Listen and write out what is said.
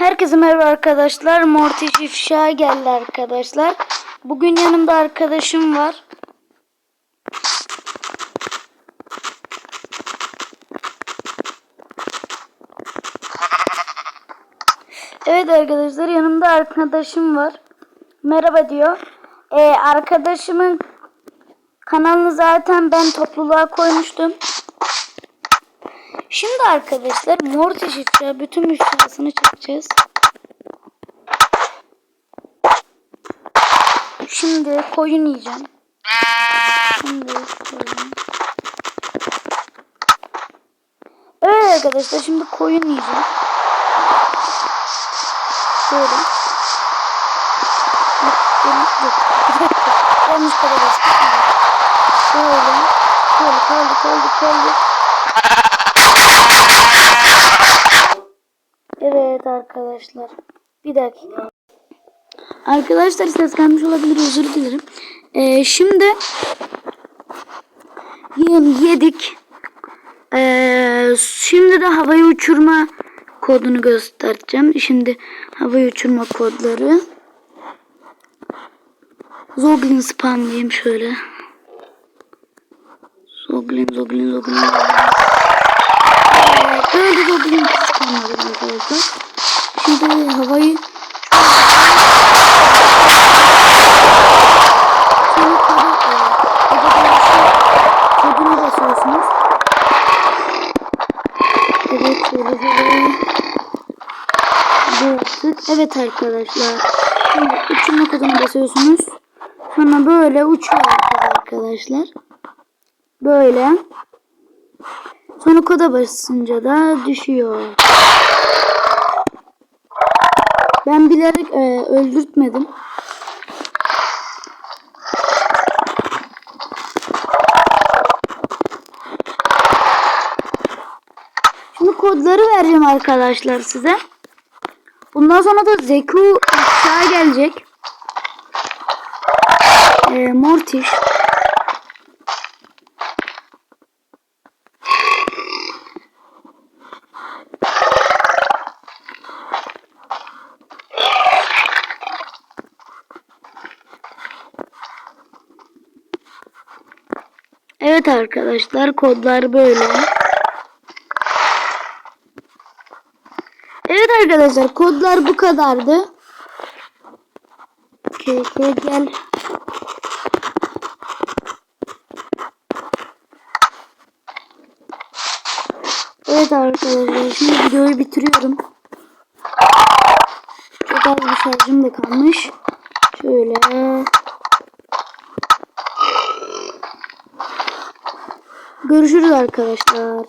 Herkese merhaba arkadaşlar. Mortis ifşa geldi arkadaşlar. Bugün yanımda arkadaşım var. Evet arkadaşlar yanımda arkadaşım var. Merhaba diyor. Ee, arkadaşımın kanalını zaten ben topluluğa koymuştum. Şimdi arkadaşlar Mortis ifşa bütün ifşasını çekeceğiz. Şimdi koyun yiyeceğim. Şimdi koyun. Evet arkadaşlar şimdi koyun yiyeceğim. Böyle. Yanlış kadar. Böyle. Böyle kaldı kaldı kaldı. Evet arkadaşlar. Bir dakika. Arkadaşlar ses gelmiş olabilir özür dilerim. Ee, şimdi yem yedik. Ee, şimdi de havayı uçurma kodunu göstereceğim. Şimdi havayı uçurma kodları. Zoglin spamlayayım şöyle. Zoglin, Zoglin, Zoglin. Böyle Zoglin Şimdi havayı Sonra e, koduna- koduna basıyorsunuz. Evet arkadaşlar. Şimdi uçurma koduna basıyorsunuz. Sonra böyle uçuyor arkadaşlar. Böyle. Sonra koda basınca da düşüyor. Ben bilerek e, öldürtmedim. Şimdi kodları vereceğim arkadaşlar size. Bundan sonra da Zeku aşağı gelecek. Ee, Mortis. Evet arkadaşlar kodlar böyle. Evet arkadaşlar kodlar bu kadardı. KK gel. Evet arkadaşlar şimdi videoyu bitiriyorum. Çok az bir şarjım da kalmış. Şöyle. Görüşürüz arkadaşlar.